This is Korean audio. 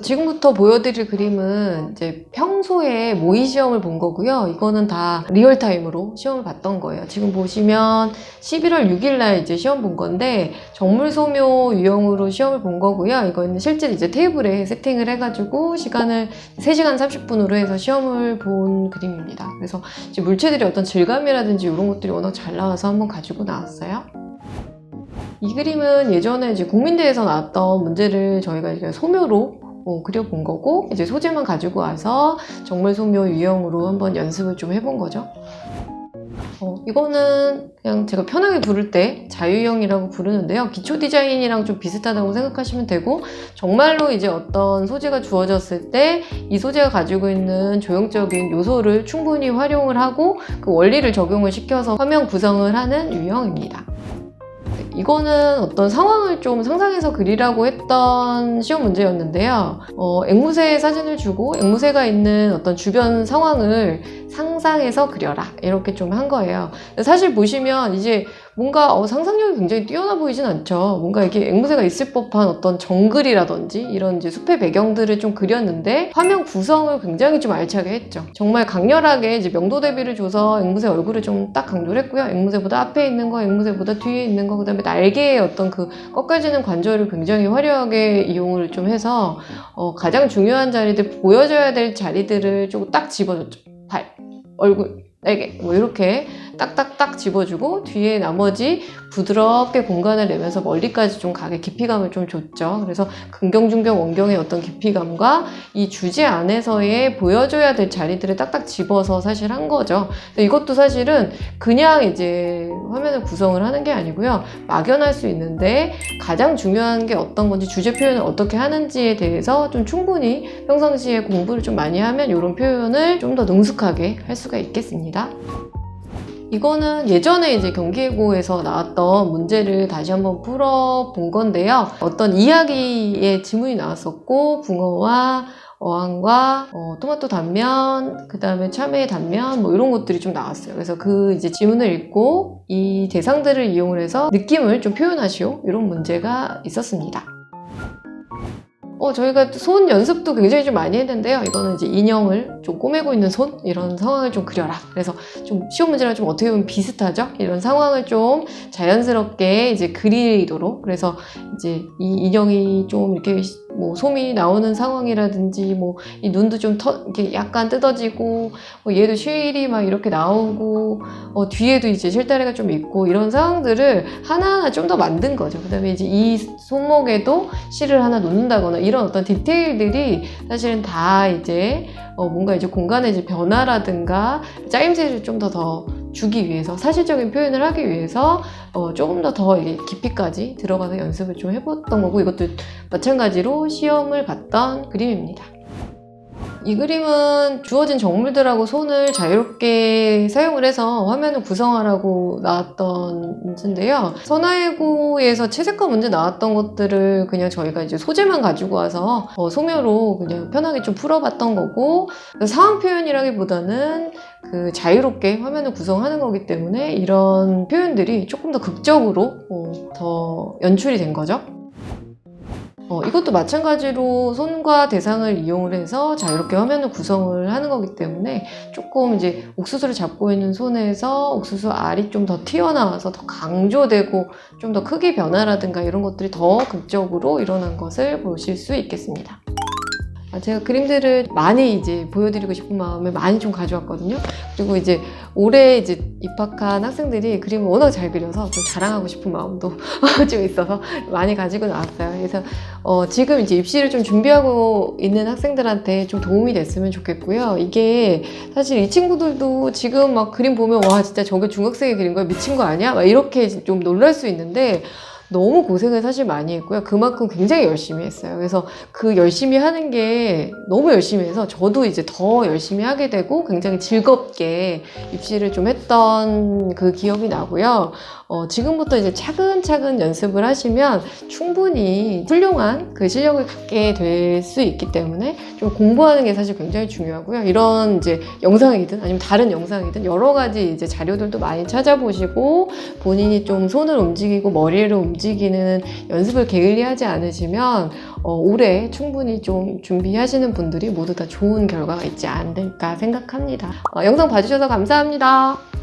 지금부터 보여드릴 그림은 이제 평소에 모의 시험을 본 거고요. 이거는 다 리얼타임으로 시험을 봤던 거예요. 지금 보시면 11월 6일 날 이제 시험 본 건데 정물 소묘 유형으로 시험을 본 거고요. 이거는 실제 이제 테이블에 세팅을 해가지고 시간을 3시간 30분으로 해서 시험을 본 그림입니다. 그래서 이제 물체들이 어떤 질감이라든지 이런 것들이 워낙 잘 나와서 한번 가지고 나왔어요. 이 그림은 예전에 이제 국민대에서 나왔던 문제를 저희가 이제 소묘로 어, 그려본 거고 이제 소재만 가지고 와서 정말 소묘 유형으로 한번 연습을 좀 해본 거죠. 어, 이거는 그냥 제가 편하게 부를 때 자유형이라고 부르는데요. 기초 디자인이랑 좀 비슷하다고 생각하시면 되고 정말로 이제 어떤 소재가 주어졌을 때 이 소재가 가지고 있는 조형적인 요소를 충분히 활용을 하고 그 원리를 적용을 시켜서 화면 구성을 하는 유형입니다. 이거는 어떤 상황을 좀 상상해서 그리라고 했던 시험 문제였는데요. 어, 앵무새 사진을 주고 앵무새가 있는 어떤 주변 상황을 상상해서 그려라. 이렇게 좀 한 거예요. 사실 보시면 이제 뭔가 어, 상상력이 굉장히 뛰어나 보이진 않죠. 뭔가 이게 앵무새가 있을 법한 어떤 정글이라든지 이런 이제 숲의 배경들을 좀 그렸는데 화면 구성을 굉장히 좀 알차게 했죠. 정말 강렬하게 이제 명도 대비를 줘서 앵무새 얼굴을 좀 딱 강조를 했고요. 앵무새보다 앞에 있는 거, 앵무새보다 뒤에 있는 거, 그다음에 날개의 어떤 그 꺾여지는 관절을 굉장히 화려하게 이용을 좀 해서 어, 가장 중요한 자리들 보여줘야 될 자리들을 좀딱 집어줬죠. 발, 얼굴, 날개 뭐 이렇게 딱딱딱 집어주고 뒤에 나머지 부드럽게 공간을 내면서 멀리까지 좀 가게 깊이감을 좀 줬죠. 그래서 근경, 중경, 원경의 어떤 깊이감과 이 주제 안에서의 보여줘야 될 자리들을 딱딱 집어서 사실 한 거죠. 이것도 사실은 그냥 이제 화면을 구성을 하는 게 아니고요. 막연할 수 있는데 가장 중요한 게 어떤 건지 주제 표현을 어떻게 하는지에 대해서 좀 충분히 평상시에 공부를 좀 많이 하면 이런 표현을 좀 더 능숙하게 할 수가 있겠습니다. 이거는 예전에 이제 경기예고에서 나왔던 문제를 다시 한번 풀어본 건데요. 어떤 이야기의 지문이 나왔었고, 붕어와 어항과 어, 토마토 단면, 그 다음에 참외 단면, 뭐 이런 것들이 좀 나왔어요. 그래서 그 이제 지문을 읽고 이 대상들을 이용을 해서 느낌을 좀 표현하시오. 이런 문제가 있었습니다. 어, 저희가 손 연습도 굉장히 좀 많이 했는데요. 이거는 이제 인형을 좀 꼬매고 있는 손? 이런 상황을 좀 그려라. 그래서 좀 시험 문제랑 좀 어떻게 보면 비슷하죠? 이런 상황을 좀 자연스럽게 이제 그리도록. 그래서 이제 이 인형이 좀 이렇게 뭐 솜이 나오는 상황이라든지 뭐 이 눈도 좀 터, 이렇게 약간 뜯어지고 뭐 얘도 실이 막 이렇게 나오고 어, 뒤에도 이제 실다리가 좀 있고 이런 상황들을 하나하나 좀 더 만든 거죠. 그 다음에 이제 이 손목에도 실을 하나 놓는다거나 이런 어떤 디테일들이 사실은 다 이제 어, 뭔가 이제 공간의 이제 변화라든가 짜임새를 좀 더더 주기 위해서 사실적인 표현을 하기 위해서 어, 조금 더 더 깊이까지 들어가서 연습을 좀 해봤던 거고 이것도 마찬가지로 시험을 봤던 그림입니다. 이 그림은 주어진 정물들하고 손을 자유롭게 사용을 해서 화면을 구성하라고 나왔던 문제인데요. 선화예고에서 채색화 문제 나왔던 것들을 그냥 저희가 이제 소재만 가지고 와서 어, 소묘로 그냥 편하게 좀 풀어봤던 거고 상황 표현이라기보다는 그 자유롭게 화면을 구성하는 거기 때문에 이런 표현들이 조금 더 극적으로 어, 더 연출이 된 거죠. 어, 이것도 마찬가지로 손과 대상을 이용을 해서 자유롭게 화면을 구성을 하는 거기 때문에 조금 이제 옥수수를 잡고 있는 손에서 옥수수 알이 좀 더 튀어나와서 더 강조되고 좀 더 크기 변화라든가 이런 것들이 더 극적으로 일어난 것을 보실 수 있겠습니다. 아, 제가 그림들을 많이 이제 보여드리고 싶은 마음에 많이 좀 가져왔거든요. 그리고 이제 올해 이제 입학한 학생들이 그림을 워낙 잘 그려서 좀 자랑하고 싶은 마음도 좀 있어서 많이 가지고 나왔어요. 그래서 어, 지금 이제 입시를 좀 준비하고 있는 학생들한테 좀 도움이 됐으면 좋겠고요. 이게 사실 이 친구들도 지금 막 그림 보면 와 진짜 저게 중학생이 그린 거야 미친 거 아니야? 막 이렇게 좀 놀랄 수 있는데 너무 고생을 사실 많이 했고요. 그만큼 굉장히 열심히 했어요. 그래서 그 열심히 하는 게 너무 열심히 해서 저도 이제 더 열심히 하게 되고 굉장히 즐겁게 입시를 좀 했던 그 기억이 나고요. 어, 지금부터 이제 차근차근 연습을 하시면 충분히 훌륭한 그 실력을 갖게 될 수 있기 때문에 좀 공부하는 게 사실 굉장히 중요하고요. 이런 이제 영상이든 아니면 다른 영상이든 여러 가지 이제 자료들도 많이 찾아보시고 본인이 좀 손을 움직이고 머리를 움직이는 연습을 게을리하지 않으시면 어, 올해 충분히 좀 준비하시는 분들이 모두 다 좋은 결과가 있지 않을까 생각합니다. 어, 영상 봐주셔서 감사합니다.